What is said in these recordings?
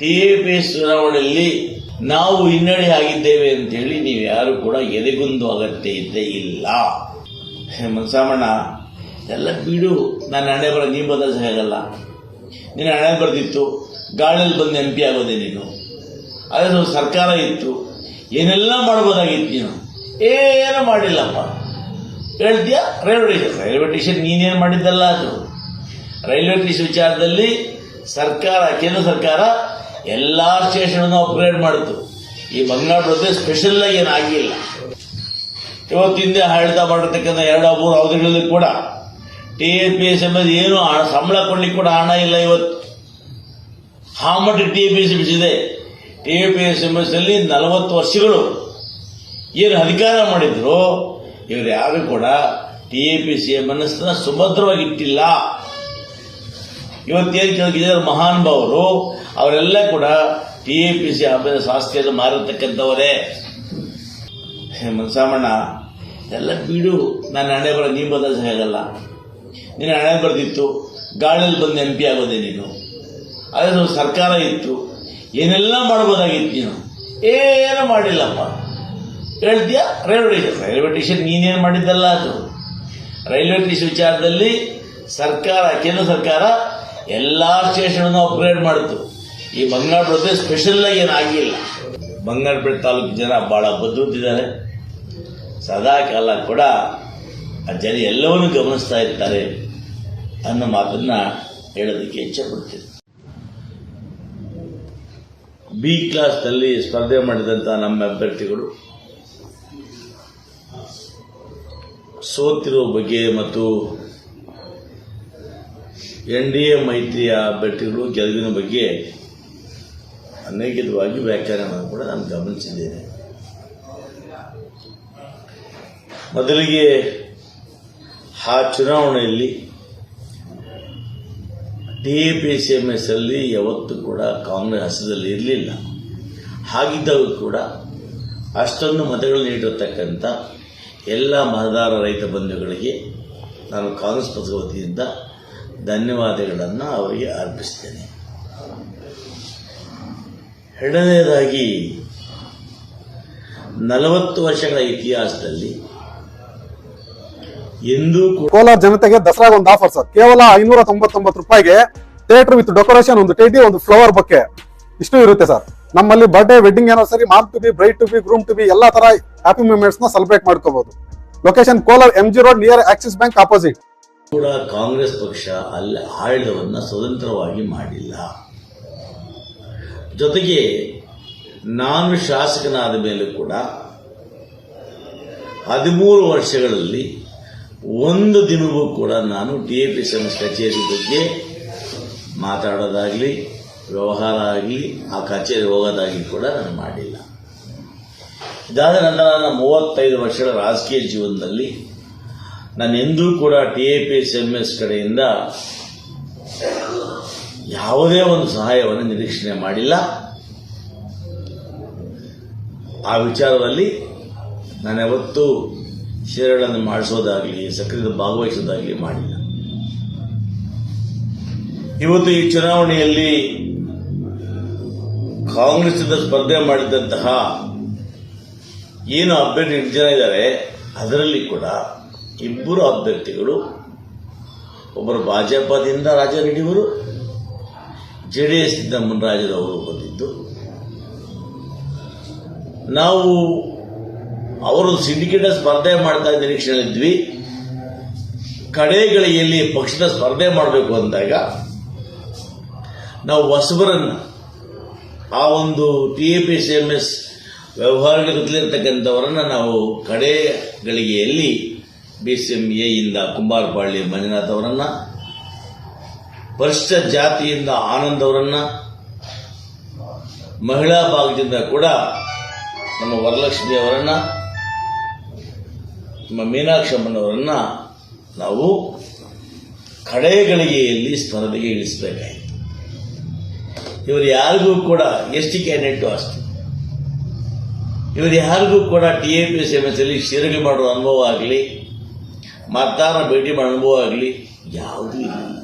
T A P ಚುನಾವಣೆಯಲ್ಲಿ ನಾವು ಹಿನ್ನಡೆ ಆಗಿದ್ದೇವೆ ಅಂತೇಳಿ ನೀವು ಯಾರು ಕೂಡ ಎದೆಗುಂದು ಅಗತ್ಯ ಇದ್ದೇ ಇಲ್ಲ. ಮನ್ಸಾಮಣ್ಣ, ಎಲ್ಲ ಬಿಡು. ನಾನು ಹಣೆ ಬರ ನೀ ಬದಲಾಗಲ್ಲ ನೀನು ಹಣೆ ಬರೆದಿತ್ತು, ಗಾಳಿಯಲ್ಲಿ ಬಂದು ಎಂ ಪಿ ಆಗೋದೆ ನೀನು. ಅದೇ ಸ್ವಲ್ಪ ಸರ್ಕಾರ ಇತ್ತು. ಏನೆಲ್ಲ ಮಾಡ್ಬೋದಾಗಿತ್ತು ನೀನು? ಏನೂ ಮಾಡಿಲ್ಲಪ್ಪ. ಹೇಳ್ತೀಯ? Railway station. ರೈಲ್ವೆ ಸ್ಟೇಷನ್ ನೀನೇನು ಮಾಡಿದ್ದಲ್ಲ ಅದು. ರೈಲ್ವೆ ಟೇಷನ್ ವಿಚಾರದಲ್ಲಿ ಸರ್ಕಾರ, ಕೇಂದ್ರ ಸರ್ಕಾರ ಎಲ್ಲ ಸ್ಟೇಷನ್ ಅಪ್ಗ್ರೇಡ್ ಮಾಡಿತು ಈ ಬಂಗಾಳ ಸ್ಪೆಷಲ್ ಆಗಿ ಏನು ಆಗಿಲ್ಲ. ಇವತ್ತಿಂದ ಆಡಳಿತ ಮಾಡಿರ್ತಕ್ಕಂಥ ಎರಡು ಮೂರು ಅವಧಿಗಳಲ್ಲಿ ಕೂಡ T A P S S ಏನು ಸಂಬಳ ಕೊಡ್ಲಿಕ್ಕೆ ಕೂಡ ಹಣ ಇಲ್ಲ ಇವತ್ತು. ಆ ಮಟ್ಟ T A P S ಬಿಸಿದೆ? T A P S M S ನಲವತ್ತು ವರ್ಷಗಳು ಏನು ಅಧಿಕಾರ ಮಾಡಿದ್ರು, ಇವರು ಯಾರು ಕೂಡ ಟಿ ಎ ಪಿ ಸಿ ಮನಸ್ಸನ್ನ ಸುಭದ್ರವಾಗಿ ಇಟ್ಟಿಲ್ಲ ಇವತ್ತೇನು ಮಹಾನ್ ಮಹಾನುಭಾವರು ಅವರೆಲ್ಲ ಕೂಡ T A P C office ಆಸ್ತಿಯನ್ನು ಮಾರತಕ್ಕಂಥವರೇ ಮನಸಾಮಣ್ಣ, ಎಲ್ಲ ಬಿಡು ನಾನು ಹಣೆ ಬರೋ ನೀ ಬದಲಾಗಲ್ಲ ನೀನು ಹಣೆ ಬರೆದಿತ್ತು, ಗಾಳಿಯಲ್ಲಿ ಬಂದು ಎಂ ಪಿ ಆಗೋದೆ ನೀನು. ಅದೇ ನಮ್ಮ ಸರ್ಕಾರ ಇತ್ತು, ಏನೆಲ್ಲ ಮಾಡ್ಬೋದಾಗಿತ್ತು ನೀನು? ಏನೂ ಮಾಡಿಲ್ಲಪ್ಪ. ಹೇಳ್ತೀಯಾ? ರೈಲ್ವೆ ಟೇಷನ್ ರೈಲ್ವೆ ಟೇಷನ್ ನೀನೇನು ಮಾಡಿದ್ದಲ್ಲ ಅದು. ರೈಲ್ವೆ ಟೇಷನ್ ವಿಚಾರದಲ್ಲಿ ಸರ್ಕಾರ, ಕೇಂದ್ರ ಸರ್ಕಾರ ಎಲ್ಲ ಸ್ಟೇಷನನ್ನು ಅಪ್ಗ್ರೇಡ್ ಮಾಡಿತು. ಈ ಬಂಗಾಳ ಪ್ರದೇಶ ಸ್ಪೆಷಲ್ ಏನು ಆಗಿಲ್ಲ. ಬಂಗಾರಪೇಟೆ ತಾಲೂಕು ಜನ ಭಾಳ ಬದ್ಧತಿದ್ದಾರೆ ಸದಾ ಕಾಲ ಕೂಡ ಆ ಜನ ಎಲ್ಲವನ್ನೂ ಗಮನಿಸ್ತಾ ಇರ್ತಾರೆ ಅನ್ನೋ ಮಾತನ್ನ ಹೇಳೋದಕ್ಕೆ ಇಚ್ಛೆಪಡ್ತೀನಿ ಬಿ ಕ್ಲಾಸ್ನಲ್ಲಿ ಸ್ಪರ್ಧೆ ಮಾಡಿದಂಥ ನಮ್ಮ ಅಭ್ಯರ್ಥಿಗಳು ಸೋತಿರುವ ಬಗ್ಗೆ ಮತ್ತು ಎನ್ ಡಿ ಎ ಮೈತ್ರಿಯ ಅಭ್ಯರ್ಥಿಗಳು ಗೆಲುವಿನ ಬಗ್ಗೆ ಅನೇಕವಾಗಿ ವ್ಯಾಖ್ಯಾನವನ್ನು ಕೂಡ ನಾನು ಗಮನಿಸಿದ್ದೇನೆ. ಮೊದಲಿಗೆ ಆ ಚುನಾವಣೆಯಲ್ಲಿ D A P C M S ಅಲ್ಲಿ ಯಾವತ್ತೂ ಕೂಡ ಕಾಂಗ್ರೆಸ್ ಹಸದಲ್ಲಿ ಇರಲಿಲ್ಲ. ಹಾಗಿದ್ದಾಗ ಕೂಡ ಅಷ್ಟೊಂದು ಮತಗಳು ನೀಡಿರತಕ್ಕಂಥ ಎಲ್ಲ ಮತದಾರ ರೈತ ಬಂಧುಗಳಿಗೆ ನಾನು ಕಾಂಗ್ರೆಸ್ ಪಕ್ಷದ ವತಿಯಿಂದ ಧನ್ಯವಾದಗಳನ್ನು ಅವರಿಗೆ ಅರ್ಪಿಸ್ತೇನೆ. ಎರಡನೇದಾಗಿ ನಲವತ್ತು ವರ್ಷಗಳ ಇತಿಹಾಸದಲ್ಲಿ ಎಂದು ಕೋಲಾರ ಜನತೆಗೆ ದಸರಾಗ ಒಂದು ಆಫರ್ ಸರ್. ಕೇವಲ ಐನೂರ ತೊಂಬತ್ತೊಂಬತ್ತು ರೂಪಾಯಿಗೆ ಥಿಯೇಟರ್ ವಿತ್ ಡೆಕೋರೇಷನ್ ಒಂದು ಟೇಟಿ ಒಂದು ಫ್ಲವರ್ ಬೊಕ್ಕೆ ಇಷ್ಟು ಇರುತ್ತೆ ಸರ್. ನಮ್ಮಲ್ಲಿ birthday wedding anniversary mom to be bride to be groom to be ಎಲ್ಲ ತರ ಹ್ಯಾಪಿ ಮೂಮೆಂಟ್ಸ್ನ ಸೆಲೆಬ್ರೇಟ್ ಮಾಡ್ಕೋಬಹುದು location Kolar M G road near Axis bank opposite ಕೂಡ ಕಾಂಗ್ರೆಸ್ ಪಕ್ಷ ಅಲ್ಲಿ ಆಡಳಿತವನ್ನ ಸ್ವತಂತ್ರವಾಗಿ ಮಾಡಿಲ್ಲ. ಜೊತೆಗೆ ನಾನು ಶಾಸಕನಾದ ಮೇಲೆ ಕೂಡ ಹದಿಮೂರು ವರ್ಷಗಳಲ್ಲಿ ಒಂದು ದಿನವೂ ಕೂಡ ನಾನು ಡಿ ಎ ಪಿ ಸಂಸ್ ಕಚೇರಿ ಬಗ್ಗೆ ಮಾತಾಡೋದಾಗಲಿ, ವ್ಯವಹಾರ ಆಗಲಿ, ಆ ಕಚೇರಿ ಹೋಗೋದಾಗಲಿ ಕೂಡ ನಾನು ಮಾಡಿಲ್ಲ. ಇದಾದ ನಂತರ ನನ್ನ ಮೂವತ್ತೈದು ವರ್ಷಗಳ ರಾಜಕೀಯ ಜೀವನದಲ್ಲಿ ನಾನು ಎಂದೂ ಕೂಡ T A P S M S ಕಡೆಯಿಂದ ಯಾವುದೇ ಒಂದು ಸಹಾಯವನ್ನು ನಿರೀಕ್ಷಣೆ ಮಾಡಿಲ್ಲ. ಆ ವಿಚಾರದಲ್ಲಿ ನಾನು ಯಾವತ್ತೂ ಶಿರಗಳನ್ನು ಮಾಡಿಸೋದಾಗಲಿ ಸಕ್ರಿಯ ಭಾಗವಹಿಸೋದಾಗಲಿ ಮಾಡಿಲ್ಲ. ಇವತ್ತು ಈ ಚುನಾವಣೆಯಲ್ಲಿ ಕಾಂಗ್ರೆಸ್ನಿಂದ ಸ್ಪರ್ಧೆ ಮಾಡಿದಂತಹ ಏನು ಅಭ್ಯರ್ಥಿ ಜನ ಇದ್ದಾರೆ, ಅದರಲ್ಲಿ ಕೂಡ ಇಬ್ಬರು ಅಭ್ಯರ್ಥಿಗಳು, ಒಬ್ಬರು ಭಾಜಪದಿಂದ ರಾಜ್ಯ ರೆಡ್ಡಿಯವರು ಜೆ ಡಿ ಎಸ್ನಿಂದ ಮುನ್ರಾಜರವರು ಬಂದಿದ್ದು. ನಾವು ಅವರು ಸಿಂಡಿಕೇಟ್ ಸ್ಪರ್ಧೆ ಮಾಡ್ತಾ ನಿರೀಕ್ಷೆಯಲ್ಲಿದ್ವಿ ಕಡೆಗಳಿಯಲ್ಲಿ ಪಕ್ಷದ ಸ್ಪರ್ಧೆ ಮಾಡಬೇಕು ಅಂದಾಗ ನಾವು ಹೊಸಬರನ್ನು ಆ ಒಂದು T A P C M S ವ್ಯವಹಾರಕ್ಕೆ ನಾವು ಕಡೆಗಳಿಗೆಯಲ್ಲಿ ಬಿ ಸಿ ಎಂ ಎಯಿಂದ ಕುಂಬಾರಪಾಳ್ಯ ಮಂಜುನಾಥ್ ಅವರನ್ನು ಪರಿಶಿಷ್ಟ ಜಾತಿಯಿಂದ ಆನಂದ್ ಅವರನ್ನ ಮಹಿಳಾ ಭಾಗದಿಂದ ಕೂಡ ನಮ್ಮ ವರಲಕ್ಷ್ಮಿ ಅವರನ್ನ, ನಮ್ಮ ಮೀನಾಕ್ಷಮ್ಮನವರನ್ನ ನಾವು ಕಡೆಗಳಿಗೆಯಲ್ಲಿ ಸ್ಮರಣೆಗೆ ಇಳಿಸಬೇಕಾಯಿತು. ಇವರು ಯಾರಿಗೂ ಕೂಡ ಎಸ್ ಟಿ ಕ್ಯಾಂಡಿಡೇಟು ಅಷ್ಟೇ. ಇವರು ಯಾರಿಗೂ ಕೂಡ T A P S M S ಅಲ್ಲಿ ಶಿರಗಿ ಮಾಡುವ ಅನುಭವ ಆಗಲಿ ಮತದಾರನ ಭೇಟಿ ಮಾಡೋ ಅನುಭವ ಆಗಲಿ ಯಾವುದೂ ಇಲ್ಲ.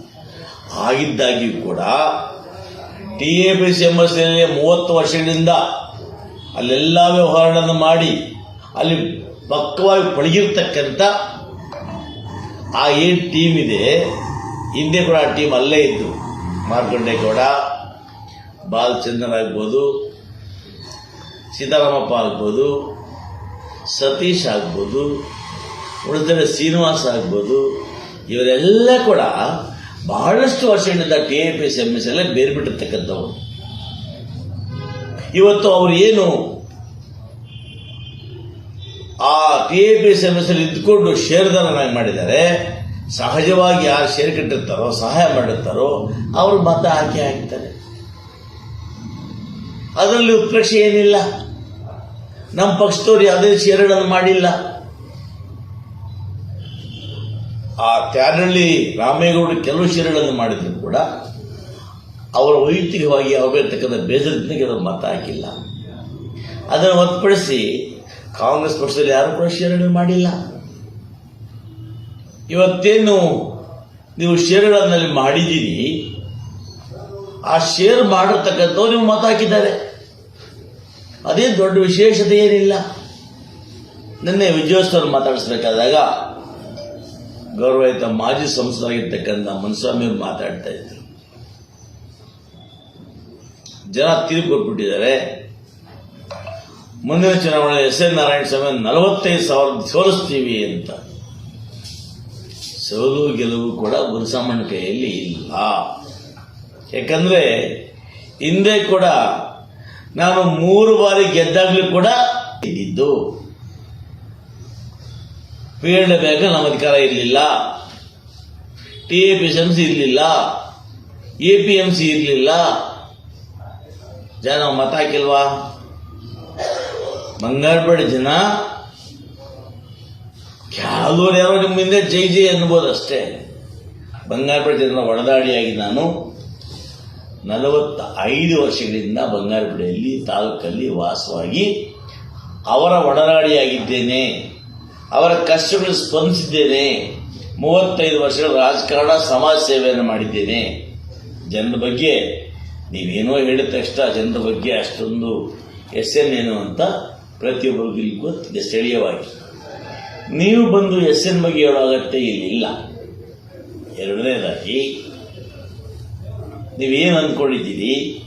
ಆಗಿದ್ದಾಗಿಯೂ ಕೂಡ T A P C M S ಮೂವತ್ತು ವರ್ಷಗಳಿಂದ ಅಲ್ಲೆಲ್ಲ ವ್ಯವಹಾರಗಳನ್ನು ಮಾಡಿ ಅಲ್ಲಿ ಪಕ್ಕವಾಗಿ ಪಳಗಿರ್ತಕ್ಕಂಥ ಆ ಏನು ಟೀಮ್ ಇದೆ, ಹಿಂದೆ ಕೂಡ ಆ ಟೀಮ್ ಅಲ್ಲೇ ಇದ್ದು. ಮಾರ್ಕಂಡೇಗೌಡ ಬಾಲಚಂದ್ರನ್ ಆಗ್ಬೋದು, ಸೀತಾರಾಮಪ್ಪ ಆಗ್ಬೋದು, ಸತೀಶ್ ಆಗ್ಬೋದು ಉಳಿದರೆ ಶ್ರೀನಿವಾಸ್ ಆಗ್ಬೋದು, ಇವರೆಲ್ಲ ಕೂಡ ಬಹಳಷ್ಟು ವರ್ಷಗಳಿಂದ T A P S M S ಎಲ್ಲ ಬೇರ್ಬಿಟ್ಟಿರ್ತಕ್ಕಂಥವ್ರು. ಇವತ್ತು ಅವರು ಏನು ಆ T A P S M S ಅಲ್ಲಿ ಇದ್ದುಕೊಂಡು ಶೇರ್ದಾರನಾಗಿ ಮಾಡಿದ್ದಾರೆ, ಸಹಜವಾಗಿ ಯಾರು ಶೇರ್ ಕಟ್ಟಿರ್ತಾರೋ, ಸಹಾಯ ಮಾಡಿರ್ತಾರೋ, ಅವರು ಮತ ಹಾಕಿ ಹಾಕ್ತಾರೆ. ಅದರಲ್ಲಿ ಉತ್ಪ್ರೇಕ್ಷೆ ಏನಿಲ್ಲ. ನಮ್ಮ ಪಕ್ಷದವ್ರು ಯಾವುದೇ ಶೇರ್ಗಳನ್ನು ಮಾಡಿಲ್ಲ. ಆ ತ್ಯಾರಳ್ಳಿ ರಾಮೇಗೌಡ ಕೆಲವು ಶಿರಗಳನ್ನು ಮಾಡಿದ್ರು ಕೂಡ, ಅವರ ವೈಯಕ್ತಿಕವಾಗಿ ಅವರಿರ್ತಕ್ಕಂಥ ಬೇಸರದಿಂದ ಕೆಲವರು ಮತ ಹಾಕಿಲ್ಲ. ಅದನ್ನು ಹೊರತುಪಡಿಸಿ ಕಾಂಗ್ರೆಸ್ ಪಕ್ಷದಲ್ಲಿ ಯಾರು ಕೂಡ ಶೇರಣೆ ಮಾಡಿಲ್ಲ. ಇವತ್ತೇನು ನೀವು ಶೇರುಗಳನ್ನಲ್ಲಿ ಮಾಡಿದ್ದೀರಿ ಆ ಶೇರ್ ಮಾಡಿರ್ತಕ್ಕಂಥವ್ರು ನೀವು ಮತ ಹಾಕಿದ್ದಾರೆ. ಅದೇ ದೊಡ್ಡ ವಿಶೇಷತೆ ಏನಿಲ್ಲ. ನಿನ್ನೆ ವಿಜಯೋತ್ಸವ ಮಾತಾಡಿಸ್ಬೇಕಾದಾಗ ಗೌರವಾಯುತ ಮಾಜಿ ಸಂಸದರಾಗಿರ್ತಕ್ಕಂಥ ಮನಸ್ವಾಮಿ ಅವರು ಮಾತಾಡ್ತಾ ಇದ್ರು. ಜನ ತೀರ್ಪು ಕೊಟ್ಬಿಟ್ಟಿದ್ದಾರೆ. ಮುಂದಿನ ಚುನಾವಣೆ ಎಸ್ ಎನ್ ನಾರಾಯಣ ಸ್ವಾಮಿ ನಲವತ್ತೈದು ಸಾವಿರ ಸೋಲಿಸ್ತೀವಿ ಅಂತ. ಸೋಲು ಗೆಲುವು ಕೂಡ ಗುರುಸಾಮಣ್ಣ ಕೈಯಲ್ಲಿ ಇಲ್ಲ. ಯಾಕಂದ್ರೆ ಹಿಂದೆ ಕೂಡ ನಾನು ಮೂರು ಬಾರಿ ಗೆದ್ದಾಗಲೂ ಕೂಡ ಇದ್ದಿದ್ದು. ಪೀರಿಯಡ್ ಬ್ಯಾಂಕ್ ನಮ್ಮ ಅಧಿಕಾರ ಇರಲಿಲ್ಲ. T A P M C ಇರಲಿಲ್ಲ. ಎ ಪಿ ಎಂ ಸಿ ಇರಲಿಲ್ಲ. ಜನ ಮತ ಹಾಕಿಲ್ವಾ? ಬಂಗಾರಪೇಟೆ ಜನ? ಕೆಲವರು ಯಾರೋ ನಿಮ್ಮ ಹಿಂದೆ ಜೈ ಜೈ ಅನ್ಬೋದು ಅಷ್ಟೇ. ಬಂಗಾರಪೇಟೆ ಜನರ ಒಡದಾಡಿಯಾಗಿ ನಾನು ನಲವತ್ತ ಐದು ವರ್ಷಗಳಿಂದ ಬಂಗಾರಪೇಟೆಯಲ್ಲಿ ತಾಲೂಕಲ್ಲಿ ವಾಸವಾಗಿ ಅವರ ಒಡನಾಡಿಯಾಗಿದ್ದೇನೆ ಅವರ ಕಷ್ಟಗಳು ಸ್ಪಂದಿಸಿದ್ದೇನೆ. ಮೂವತ್ತೈದು ವರ್ಷಗಳ ರಾಜಕಾರಣ, ಸಮಾಜ ಸೇವೆಯನ್ನು ಮಾಡಿದ್ದೇನೆ. ಜನರ ಬಗ್ಗೆ ನೀವೇನೋ ಹೇಳಿದ ತಕ್ಷಣ ಜನರ ಬಗ್ಗೆ ಅಷ್ಟೊಂದು ಹೆಸರೇನು ಅಂತ ಪ್ರತಿಯೊಬ್ಬರಿಗೂ ಗೊತ್ತಿದೆ, ಸ್ಥಳೀಯವಾಗಿ. ನೀವು ಬಂದು ಎಸ್ ಎನ್ ಬಗ್ಗೆ ಹೇಳೋ ಅಗತ್ಯ ಇಲ್ಲಿಲ್ಲ. ಎರಡನೇದಾಗಿ, ನೀವೇನು ಅಂದ್ಕೊಂಡಿದ್ದೀರಿ?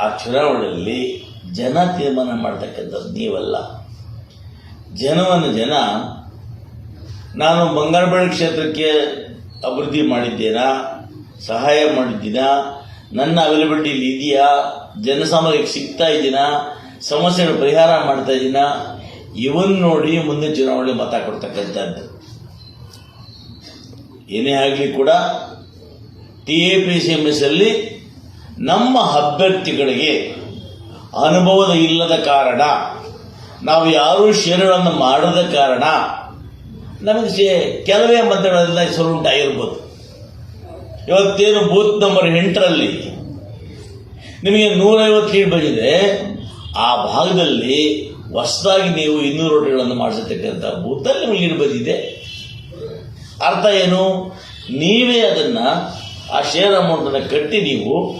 ಆ ಚುನಾವಣೆಯಲ್ಲಿ ಜನ ತೀರ್ಮಾನ ಮಾಡ್ತಕ್ಕಂಥದ್ದು ನೀವಲ್ಲ. ಜನವನ್ನು ಜನ ನಾನು ಬಂಗಾರಬಳ್ಳಿ ಕ್ಷೇತ್ರಕ್ಕೆ ಅಭಿವೃದ್ಧಿ ಮಾಡಿದ್ದೇನಾ? ಸಹಾಯ ಮಾಡಿದ್ದೀನಾ? ನನ್ನ ಅವೈಲಬಿಲಿಟಿ ಇಲ್ಲಿ ಇದೆಯಾ? ಜನಸಾಮಾನ್ಯಕ್ಕೆ ಸಿಗ್ತಾ ಇದ್ದೀನಾ ಸಮಸ್ಯೆಗಳ ಪರಿಹಾರ ಮಾಡ್ತಾ ಇದ್ದೀನಾ ಇವನ್ ನೋಡಿ ಮುಂದೆ ಚುನಾವಣೆ ಮತ ಕೊಡ್ತಕ್ಕಂಥದ್ದು. ಏನೇ ಆಗಲಿ ಕೂಡ T A P C M S ಅಲ್ಲಿ ನಮ್ಮ ಅಭ್ಯರ್ಥಿಗಳಿಗೆ ಅನುಭವದ ಇಲ್ಲದ ಕಾರಣ, ನಾವು ಯಾರೂ ಷೇರುಗಳನ್ನು ಮಾಡದ ಕಾರಣ ನಮಗೆ ಕೆಲವೇ ಕೆಲವೇ ಹೆಸರು ಉಂಟಾಗಿರ್ಬೋದು ಇವತ್ತೇನು ಬೂತ್ ನಂಬರ್ ಎಂಟರಲ್ಲಿ ನಿಮಗೆ ನೂರೈವತ್ತು ಸೀಟ್ ಬಂದಿದೆ ಆ ಭಾಗದಲ್ಲಿ ಹೊಸದಾಗಿ ನೀವು ಇನ್ನೂರು ರೋಟಿಗಳನ್ನು ಮಾಡಿಸತಕ್ಕಂಥ ಬೂತಲ್ಲಿ ನಿಮಗೆ ಲೀಡ್ ಬಂದಿದೆ. ಅರ್ಥ ಏನು? ನೀವೇ ಅದನ್ನು ಆ ಶೇರ್ ಅಮೌಂಟನ್ನು ಕಟ್ಟಿ ನೀವು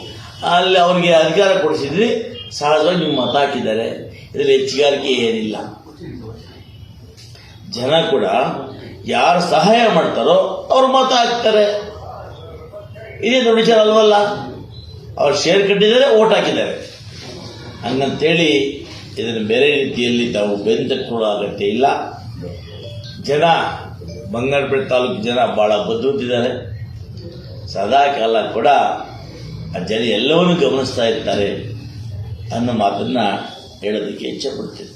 ಅಲ್ಲಿ ಅವರಿಗೆ ಅಧಿಕಾರ ಕೊಡಿಸಿದ್ರಿ ಸಹಜವಾಗಿ ನಿಮ್ಮ ಮತ ಹಾಕಿದ್ದಾರೆ. ಇದರಲ್ಲಿ ಹೆಚ್ಚುಗಾರಿಕೆ ಏನಿಲ್ಲ. ಜನ ಕೂಡ ಯಾರು ಸಹಾಯ ಮಾಡ್ತಾರೋ ಅವ್ರು ಮತ ಹಾಕ್ತಾರೆ ಇದೇ ದೊಡ್ಡ ವಿಚಾರ ಅಲ್ವಲ್ಲ? ಅವ್ರು ಶೇರ್ ಕಟ್ಟಿದ್ದಾರೆ ಓಟ್ ಹಾಕಿದ್ದಾರೆ. ಹಂಗಂತೇಳಿ ಇದನ್ನು ಬೇರೆ ರೀತಿಯಲ್ಲಿ ತಾವು ಬೆಂದಕೊಳ್ಳೋ ಅಗತ್ಯ ಇಲ್ಲ. ಜನ, ಬಂಗಾರಪೇಟೆ ತಾಲೂಕು ಜನ ಭಾಳ ಬದುಕಿದ್ದಾರೆ ಸದಾ ಕಾಲ ಕೂಡ ಆ ಜನ ಎಲ್ಲವನ್ನೂ ಗಮನಿಸ್ತಾ ಇರ್ತಾರೆ ಅನ್ನೋ ಮಾತನ್ನು ಹೇಳೋದಕ್ಕೆ ಇಚ್ಛೆಪಡ್ತೀನಿ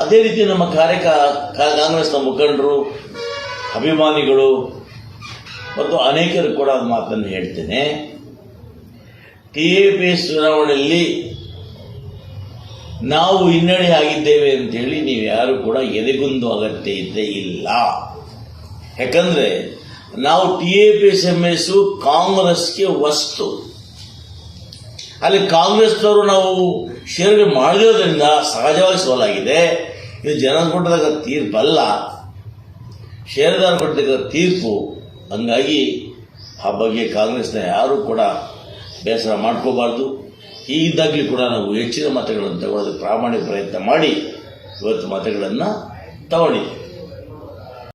ಅದೇ ರೀತಿ ನಮ್ಮ ಕಾರ್ಯಕ ಕಾಂಗ್ರೆಸ್ನ ಮುಖಂಡರು, ಅಭಿಮಾನಿಗಳು ಮತ್ತು ಅನೇಕರು ಕೂಡ ಮಾತನ್ನು ಹೇಳ್ತೇನೆ. ಟಿ ಎ ಪಿ ಎಸ್ ಚುನಾವಣೆಯಲ್ಲಿ ನಾವು ಹಿನ್ನಡೆ ಆಗಿದ್ದೇವೆ ಅಂತೇಳಿ ನೀವು ಯಾರು ಕೂಡ ಎದೆಗುಂದು ಅಗತ್ಯ ಇದ್ದೇ ಇಲ್ಲ. ಯಾಕಂದರೆ ನಾವು T A P S M S ಕಾಂಗ್ರೆಸ್ಗೆ ವಸ್ತು. ಅಲ್ಲಿ ಕಾಂಗ್ರೆಸ್ನವರು ನಾವು ಷೇರುಗಳು ಮಾಡಿರೋದ್ರಿಂದ ಸಹಜವಾಗಿ ಸೋಲಾಗಿದೆ ಇದು ಜನ ಕೊಟ್ಟದಾಗ ತೀರ್ಪಲ್ಲ. ಷೇರುದಾರ ಕೊಟ್ಟದಾಗ ತೀರ್ಪು, ಹಂಗಾಗಿ ಆ ಬಗ್ಗೆ ಕಾಂಗ್ರೆಸ್ನ ಯಾರೂ ಕೂಡ ಬೇಸರ ಮಾಡ್ಕೋಬಾರ್ದು. ಈಗಿದ್ದಾಗಲೂ ಕೂಡ ನಾವು ಹೆಚ್ಚಿನ ಮತಗಳನ್ನು ತಗೊಳ್ಳೋದಕ್ಕೆ ಪ್ರಾಮಾಣಿಕ ಪ್ರಯತ್ನ ಮಾಡಿ, ಇವತ್ತು ಮತಗಳನ್ನು ತಗೊಂಡಿದ್ದೀವಿ.